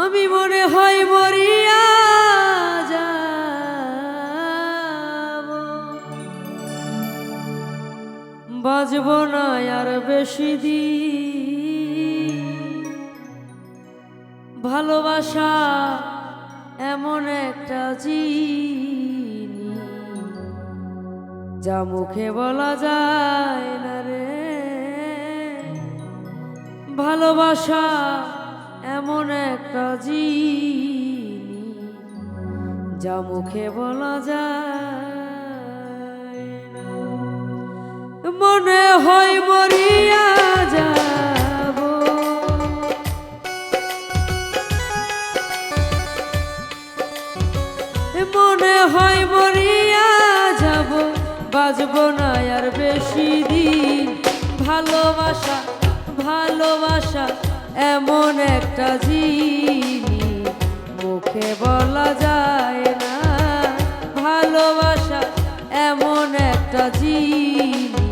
আমি মনে হয় মরিয়া বাজব না আর বেশি দিন। ভালোবাসা এমন একটা জিনিস, যা মুখে বলা যায় না রে। ভালোবাসা এমন একটা জিনিস যা মুখে বলা যায় মনে হয় মরিয়া যাব। মনে হয় মরিয়া যাব। বাজব না আর বেশি দিন। ভালোবাসা ভালোবাসা এমন একটা জিনি মুখে বলা যায় না। ভালোবাসা এমন একটা জিনিস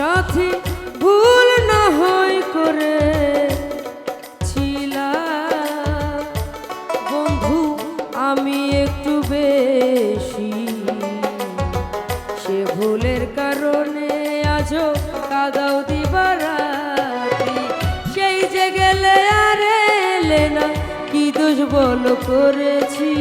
সাথী ভুল না হয় করে ছিলাম বন্ধু, আমি একটু বেশি। সে ভুলের কারণে আজও কাদাও দিবারাতি। সেই যে গেলে আর এলে না, কি দোষ বল করেছি।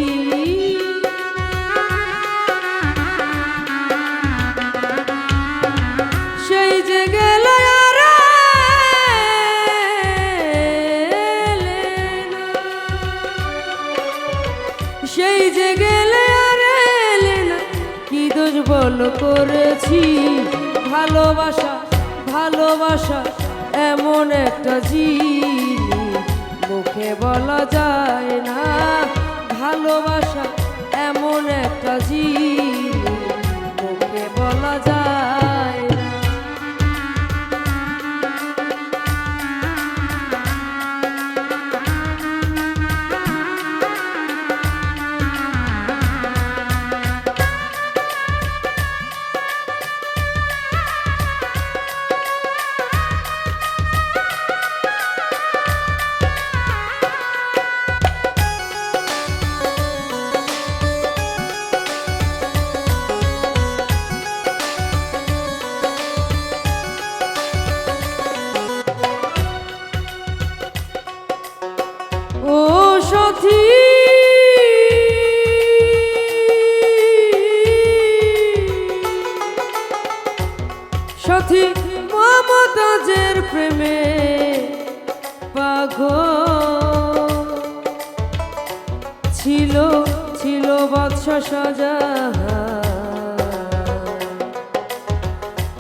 বল করেছি। ভালোবাসা ভালোবাসা, এমন একটা জিনিস। মুখে বলা যায় না। ভালোবাসা, এমন একটা জিনিস। মুখে বলা যায়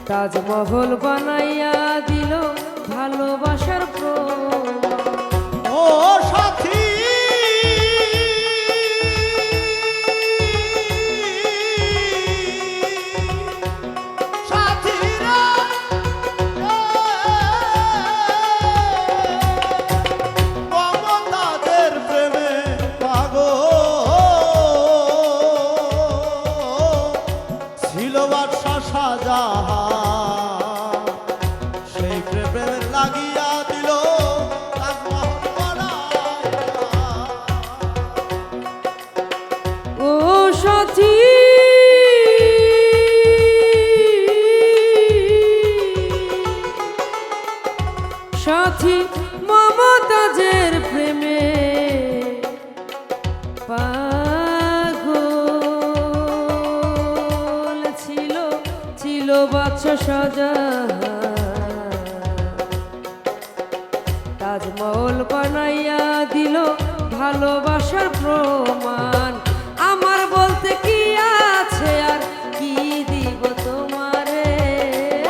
তাজমহল বানাইয়া দিল ভালোবাসার প্রো ও সাথী! তাজমহল বানাইয়া দিল ভালোবাসার প্রমাণ। আমার বলতে কি আছে আর কি দিব তোমারে?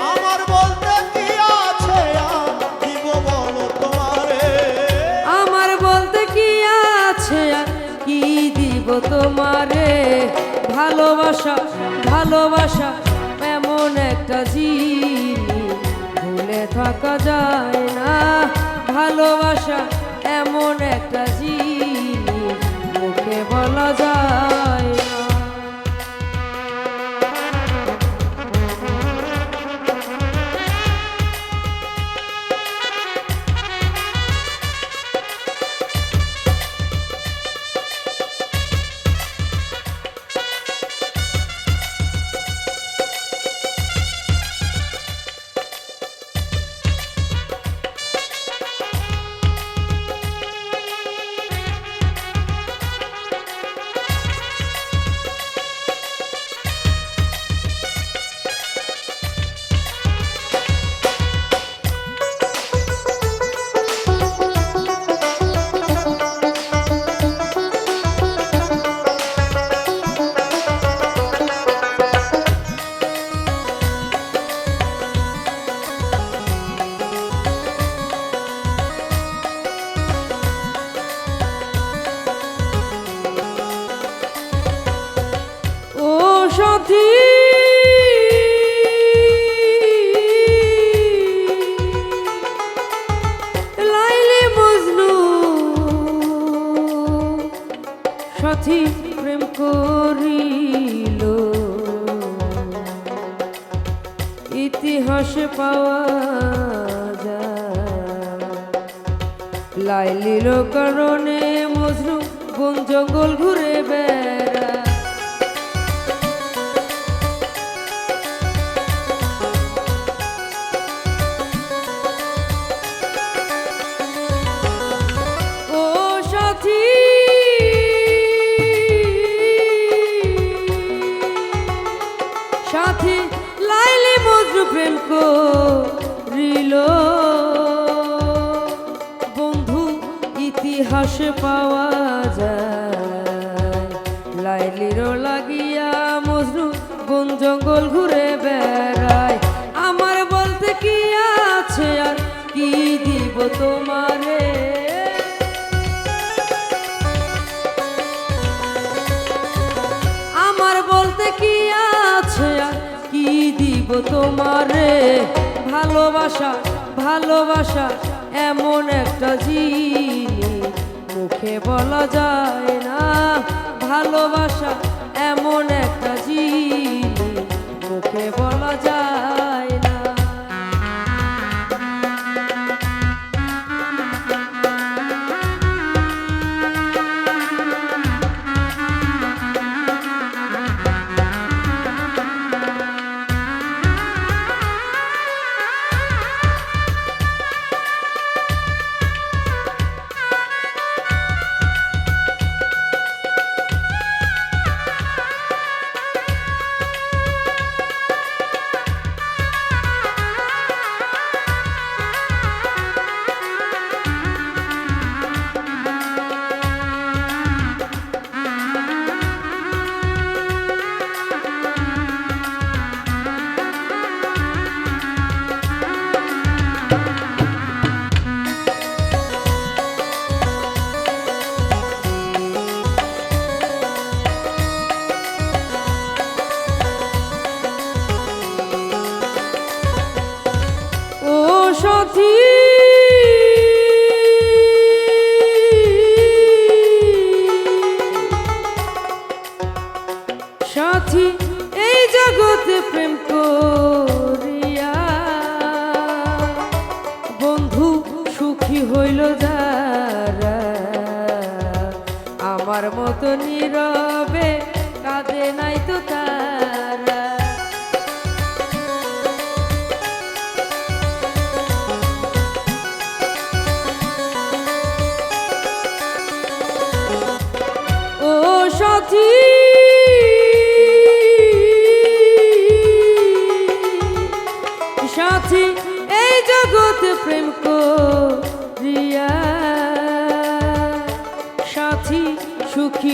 আমার বলতে কি আছে আর দিব বলো তোমারে? আমার বলতে কি আছে আর কি দিব তোমারে? ভালোবাসা ভালোবাসা এমন একটা জিনিস ভুলে থাকা যায় না। ভালোবাসা এমন একটা জিনিস। মুখে বলা যায় ইতিহাসে পাওয়া যায়। লাইলির কারণে মজনু বন জঙ্গল ঘুরে পাওয়া যায়। লাইলিরও লাগিয়া মজরু বন জঙ্গল ঘুরে বেড়ায়। আমার বলতে কি আছে আর কি দিব তোমারে? আমার বলতে কি আছে আর কি দিব তোমারে? ভালোবাসা ভালোবাসা এমন একটা জিনিস মুখে বলা যায় না। ভালোবাসা এমন একটা নীরবে কাঁদে নাই তো তারা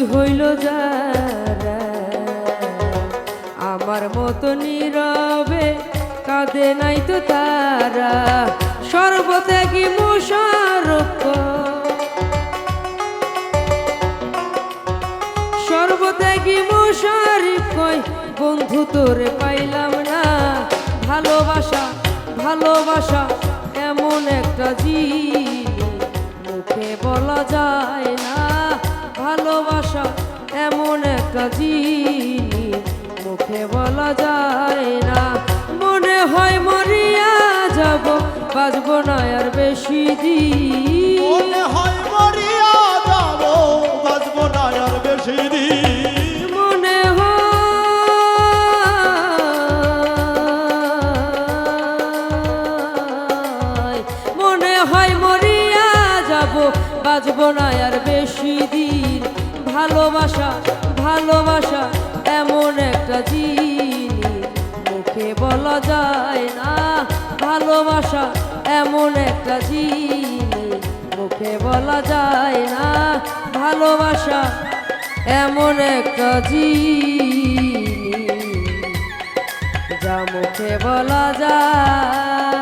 হইল যারা? আমার মতো নীরবে কাঁদে নাই তো তারা। সর্বত্যাগী মোশারফ। সর্বত্যাগী মোশারিফ, কই বন্ধু তোরে পাইলাম না। ভালোবাসা ভালোবাসা এমন একটা জিনিস মুখে বলা যায় না। ভালোবাসা এমন একটা জিনিস। মুখে বলা যায় না। মনে হয় মরিয়া যাব, বাঁচব না আর বেশি দিন। হয় মুখে বলা যায় না, ভালোবাসা এমন একটা জিনিস। মুখে বলা যায় না, ভালোবাসা এমন একটা জিনিস। যা মুখে বলা যায়